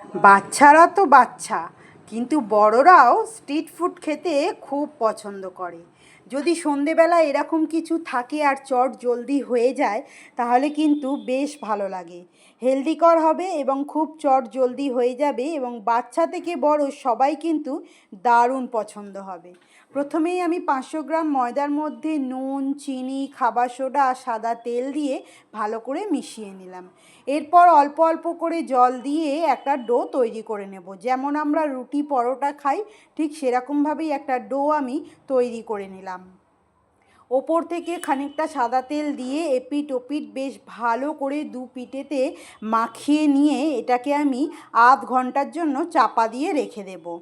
বাচ্চারা তো বাচ্চা, কিন্তু বড়রাও স্ট্রিট ফুড খেতে খুব পছন্দ করে। যদি সন্ধেবেলা এরকম কিছু থাকে আর চট জলদি হয়ে যায়, তাহলে কিন্তু বেশ ভালো লাগে। হেলদিকর হবে এবং খুব চট জলদি হয়ে যাবে এবং বাচ্চা থেকে বড় সবাই কিন্তু দারুণ পছন্দ হবে। প্রথমেই আমি পাঁচশো গ্রাম ময়দার মধ্যে নুন, চিনি, খাবার সোডা সাদা তেল দিয়ে ভালো করে মিশিয়ে নিলাম। এরপর অল্প অল্প করে জল দিয়ে একটা ডো তৈরি করে নেব। যেমন আমরা রুটি পরোটা খাই, ঠিক সেরকমভাবেই একটা ডো আমি তৈরি করে নিলাম। ওপর থেকে খানিকটা সাদা তেল দিয়ে এপিট ওপিট বেশ ভালো করে দু পিঠেতে মাখিয়ে নিয়ে এটাকে আমি আধ ঘণ্টার জন্য চাপা দিয়ে রেখে দেবো।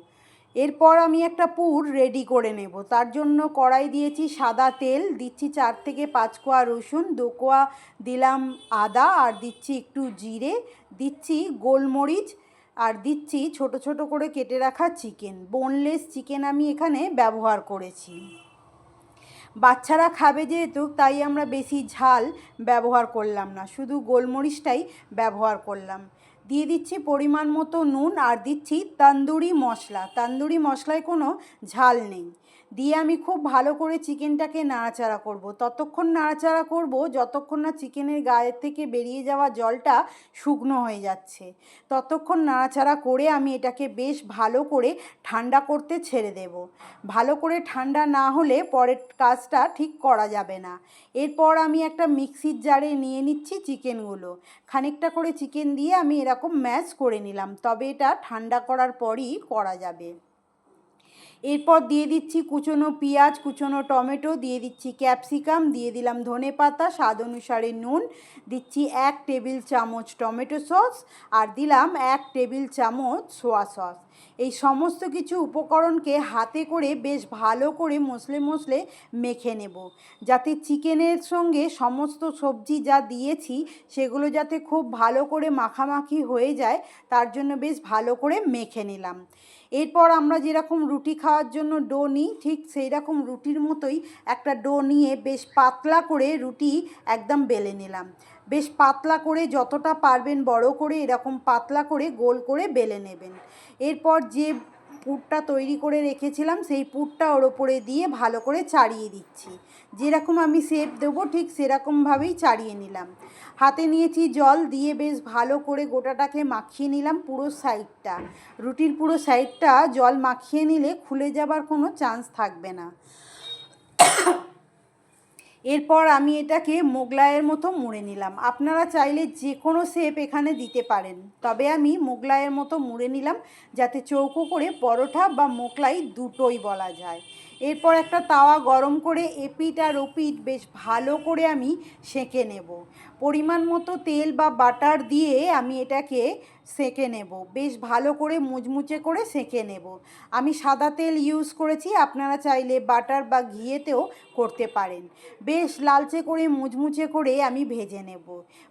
এরপর আমি একটা পুর রেডি করে নেব। তার জন্য কড়াই দিয়েছি সাদা তেল, দিচ্ছি চার থেকে পাঁচ কোয়া রসুন, দু কোয়া দিলাম আদা, আর দিচ্ছি একটু জিরে, দিচ্ছি গোলমরিচ, আর দিচ্ছি ছোট ছোট করে কেটে রাখা চিকেন। বোনলেস চিকেন আমি এখানে ব্যবহার করেছি। বাচ্চারা খাবে যেহেতু, তাই আমরা বেশি ঝাল ব্যবহার করলাম না, শুধু গোলমরিচটাই ব্যবহার করলাম। দিয়ে দিচ্ছি পরিমাণ মতো নুন আর দিচ্ছি তান্দুরি মশলা। তান্দুরি মশলায় কোনো ঝাল নেই। দিয়ে আমি খুব ভালো করে চিকেনটাকে নাড়াচাড়া করব। ততক্ষণ নাড়াচাড়া করব যতক্ষণ না চিকেনের গায়ের থেকে বেরিয়ে যাওয়া জলটা শুকনো হয়ে যাচ্ছে। ততক্ষণ নাড়াচাড়া করে আমি এটাকে বেশ ভালো করে ঠান্ডা করতে ছেড়ে দেব। ভালো করে ঠান্ডা না হলে পরের কাজটা ঠিক করা যাবে না। এরপর আমি একটা মিক্সির জারে নিয়ে নিচ্ছি চিকেনগুলো। খানিকটা করে চিকেন দিয়ে আমি এরকম ম্যাশ করে নিলাম তবে এটা ঠান্ডা করার পরই করা যাবে। এরপর দিয়ে দিচ্ছি কুচনো পেঁয়াজ, কুচনো টমেটো, দিয়ে দিচ্ছি ক্যাপসিকাম, দিয়ে দিলাম ধনে পাতা, স্বাদ অনুসারে নুন, দিচ্ছি এক টেবিল চামচ টমেটো সস আর দিলাম এক টেবিল চামচ সোয়া সস। এই সমস্ত কিছু উপকরণকে হাতে করে বেশ ভালো করে মশলে মশলে মেখে নেব। যাতে চিকেনের সঙ্গে সমস্ত সবজি যা দিয়েছি সেগুলো যাতে খুব ভালো করে মাখামাখি হয়ে যায়, তার জন্য বেশ ভালো করে মেখে নিলাম। এরপর আমরা যেরকম রুটি খাওয়ার জন্য ডো নিই, ঠিক সেই রকম রুটির মতোই একটা ডো নিয়ে বেশ পাতলা করে রুটি একদম বেলে নিলাম। বেশ পাতলা করে যতটা পারবেন বড় করে এরকম পাতলা করে গোল করে বেলে নেবেন। এরপর যে পুরটা তৈরি করে রেখেছিলাম, সেই পুরটা ওর ওপরে দিয়ে ভালো করে চাড়িয়ে দিচ্ছি। যেরকম আমি শেপ দেবো, ঠিক সেরকমভাবেই চাড়িয়ে নিলাম। হাতে নিয়েছি জল, দিয়ে বেশ ভালো করে গোটাটাকে মাখিয়ে নিলাম পুরো সাইডটা। রুটির পুরো সাইডটা জল মাখিয়ে নিলে খুলে যাবার কোনো চান্স থাকবে না। এরপর আমি এটাকে মোগলাইয়ের মতো মুড়ে নিলাম। আপনারা চাইলে যে কোনো শেপ এখানে দিতে পারেন। তবে আমি মোগলাইয়ের মতো মুড়ে নিলাম যাতে চৌকো করে পরোটা বা মোগলাই দুটোই বলা যায়। এরপর একটা তাওয়া গরম করে এপিট আর ওপিট বেশ ভালো করে আমি সেঁকে নেব। পরিমাণ মতো তেল বা বাটার দিয়ে আমি এটাকে সেঁকে নেব। বেশ ভালো করে মুচমুচে করে সেঁকে নেব। আমি সাদা তেল ইউজ করেছি, আপনারা চাইলে বাটার বা ঘিয়েতেও করতে পারেন। বেশ লালচে করে মুচমুচে করে আমি ভেজে নেব।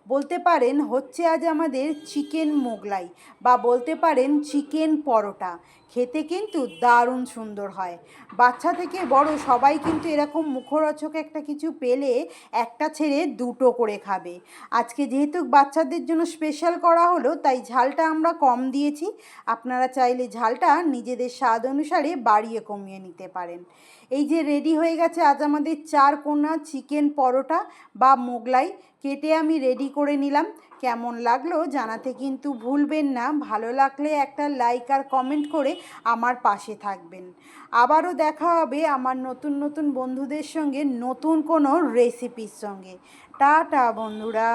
বলতে পারেন হচ্ছে আজ আমাদের চিকেন মোগলাই বা বলতে পারেন চিকেন পরোটা। খেতে কিন্তু দারুণ সুন্দর হয়। বাচ্চা থেকে বড়, সবাই কিন্তু এরকম মুখরোচক একটা কিছু পেলে একটা ছেড়ে দুটো করে খাবে। আজকে যেহেতু বাচ্চাদের জন্য স্পেশাল করা হলো, তাই ঝালটা আমরা কম দিয়েছি। আপনারা চাইলে ঝালটা নিজেদের স্বাদ অনুসারে বাড়িয়ে কমিয়ে নিতে পারেন। এই যে রেডি হয়ে গেছে আজ আমাদের চার কোনা চিকেন পরোটা বা মোগলাই, কেটে আমি রেডি করে নিলাম। কেমন লাগল জানাতে কিন্তু ভুলবেন না। ভালো লাগলে একটা লাইক আর কমেন্ট করে আমার পাশে থাকবেন। আবারও দেখা হবে আমার নতুন নতুন বন্ধুদের সঙ্গে নতুন কোনো রেসিপির সঙ্গে। টাটা বন্ধুরা।